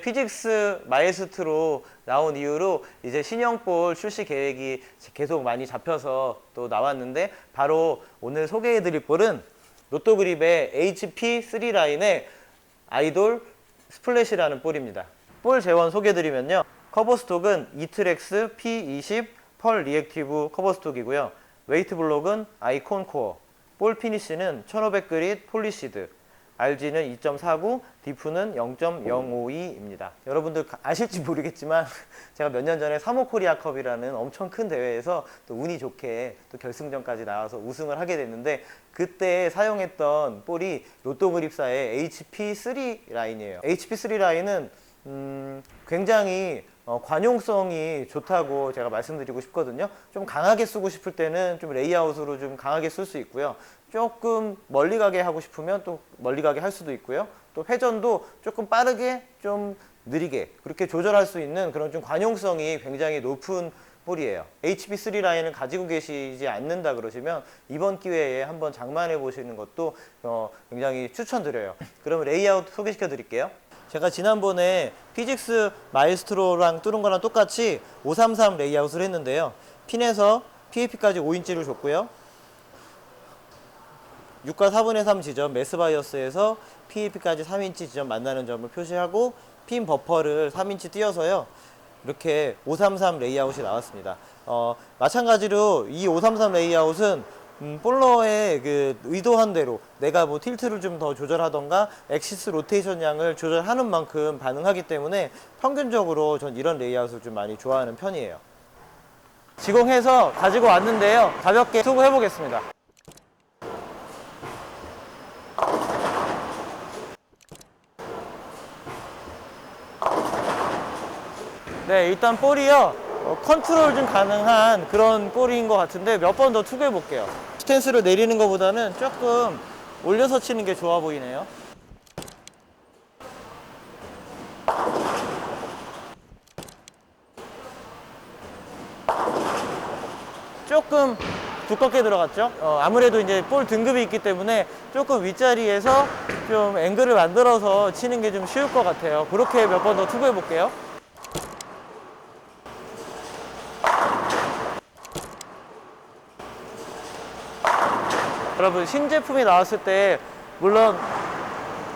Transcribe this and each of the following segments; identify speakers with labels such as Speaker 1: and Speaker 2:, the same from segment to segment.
Speaker 1: 피직스 마에스트로 나온 이후로 이제 신형볼 출시 계획이 계속 많이 잡혀서 또 나왔는데 바로 오늘 소개해드릴 볼은 로또그립의 HP3 라인의 아이돌 스플래시라는 볼입니다. 볼 재원 소개드리면요. 커버 스톡은 이트렉스 P20 펄 리액티브 커버 스톡이고요. 웨이트 블록은 아이콘 코어. 볼 피니쉬는 1500 그릿 폴리시드. RG는 2.49, 디프는 0.052입니다. 여러분들 가- 아실지 모르겠지만 제가 몇 년 전에 3호 코리아컵이라는 엄청 큰 대회에서 또 운이 좋게 또 결승전까지 나와서 우승을 하게 됐는데 그때 사용했던 볼이 로또 그립사의 HP3 라인이에요. HP3 라인은 음, 굉장히 어, 관용성이 좋다고 제가 말씀드리고 싶거든요. 좀 강하게 쓰고 싶을 때는 좀 레이아웃으로 좀 강하게 쓸 수 있고요. 조금 멀리 가게 하고 싶으면 또 멀리 가게 할 수도 있고요. 또 회전도 조금 빠르게 좀 느리게 그렇게 조절할 수 있는 그런 좀 관용성이 굉장히 높은 볼이에요. HP3 라인을 가지고 계시지 않는다 그러시면 이번 기회에 한번 장만해 보시는 것도 어, 굉장히 추천드려요. 그럼 레이아웃 소개시켜 드릴게요. 제가 지난번에 피직스 마이스트로랑 뚫은 거랑 똑같이 533 레이아웃을 했는데요. 핀에서 PAP까지 5인치를 줬고요. 6과 4분의 3 지점 메스바이어스에서 PAP까지 3인치 지점 만나는 점을 표시하고 핀 버퍼를 3인치 띄어서요. 이렇게 533 레이아웃이 나왔습니다. 어, 마찬가지로 이 533 레이아웃은 음, 볼러의 그 의도한 대로 내가 뭐 틸트를 좀 더 조절하던가 엑시스 로테이션 양을 조절하는 만큼 반응하기 때문에 평균적으로 전 이런 레이아웃을 좀 많이 좋아하는 편이에요. 지공해서 가지고 왔는데요. 가볍게 투구 해 보겠습니다. 네, 일단 볼이요. 어, 컨트롤 좀 가능한 그런 볼인 것 같은데 몇 번 더 투구해 볼게요. 스탠스를 내리는 것보다는 조금 올려서 치는 게 좋아 보이네요. 조금 두껍게 들어갔죠. 어, 아무래도 이제 볼 등급이 있기 때문에 조금 윗자리에서 좀 앵글을 만들어서 치는 게 좀 쉬울 것 같아요. 그렇게 몇 번 더 투구해 볼게요. 여러분 신제품이 나왔을 때 물론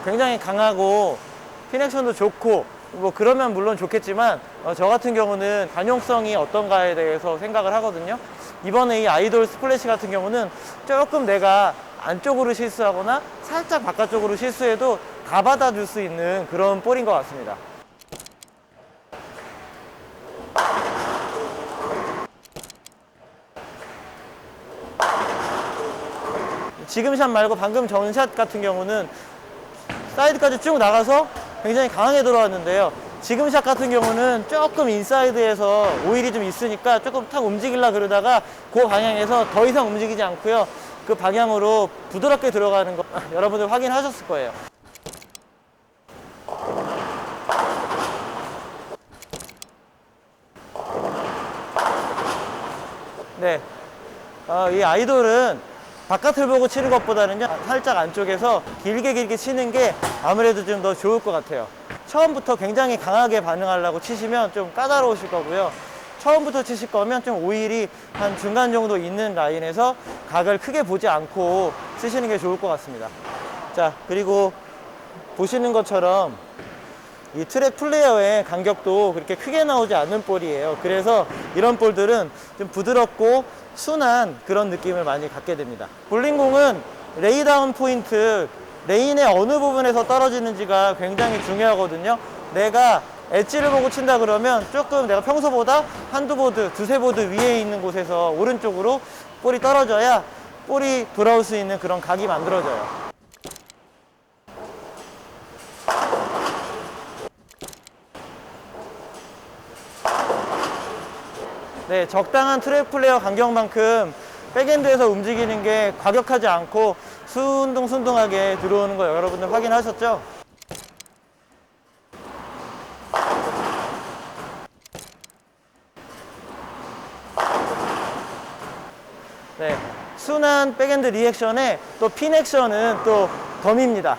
Speaker 1: 굉장히 강하고 피넥션도 좋고 뭐 그러면 물론 좋겠지만 어, 저 같은 경우는 관용성이 어떤가에 대해서 생각을 하거든요. 이번에 이 아이돌 스플래시 같은 경우는 조금 내가 안쪽으로 실수하거나 살짝 바깥쪽으로 실수해도 다 받아줄 수 있는 그런 볼인 것 같습니다. 지금 샷 말고 방금 전샷 같은 경우는 사이드까지 쭉 나가서 굉장히 강하게 들어왔는데요. 지금 샷 같은 경우는 조금 인사이드에서 오일이 좀 있으니까 조금 탁 움직이려 그러다가 그 방향에서 더 이상 움직이지 않고요. 그 방향으로 부드럽게 들어가는 거 여러분들 확인하셨을 거예요. 네. 어, 이 아이돌은 바깥을 보고 치는 것보다는요, 살짝 안쪽에서 길게 길게 치는 게 아무래도 좀 더 좋을 것 같아요. 처음부터 굉장히 강하게 반응하려고 치시면 좀 까다로우실 거고요. 처음부터 치실 거면 좀 오일이 한 중간 정도 있는 라인에서 각을 크게 보지 않고 쓰시는 게 좋을 것 같습니다. 자, 그리고 보시는 것처럼 이 트랙 플레이어의 간격도 그렇게 크게 나오지 않는 볼이에요. 그래서 이런 볼들은 좀 부드럽고 순한 그런 느낌을 많이 갖게 됩니다. 볼링공은 레이다운 포인트, 레인의 어느 부분에서 떨어지는지가 굉장히 중요하거든요. 내가 엣지를 보고 친다 그러면 조금 내가 평소보다 한두 보드, 두세 보드 위에 있는 곳에서 오른쪽으로 볼이 떨어져야 볼이 돌아올 수 있는 그런 각이 만들어져요. 네, 적당한 트랙 플레이어 간격만큼 백엔드에서 움직이는 게 과격하지 않고 순둥순둥하게 들어오는 거 여러분들 확인하셨죠? 네, 순한 백엔드 리액션에 또 핀 액션은 또 덤입니다.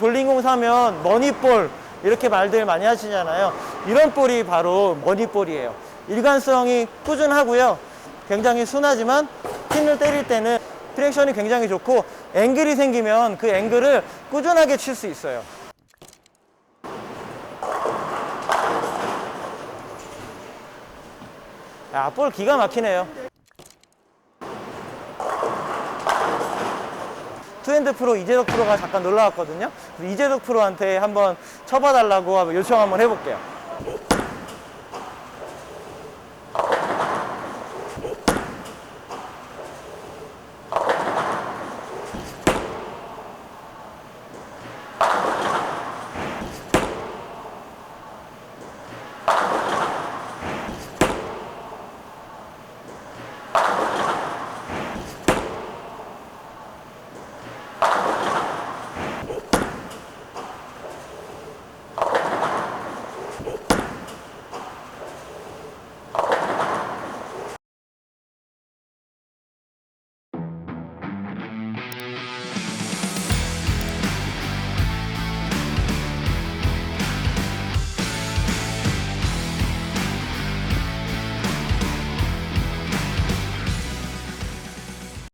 Speaker 1: 볼링공 사면 머니볼 이렇게 말들 많이 하시잖아요. 이런 볼이 바로 머니볼이에요. 일관성이 꾸준하고요. 굉장히 순하지만 핀을 때릴 때는 트랙션이 굉장히 좋고 앵글이 생기면 그 앵글을 꾸준하게 칠 수 있어요. 야, 볼 기가 막히네요. 투핸드 프로 이재덕 프로가 잠깐 놀러 왔거든요. 이재덕 프로한테 한번 쳐봐달라고 요청 한번 해볼게요.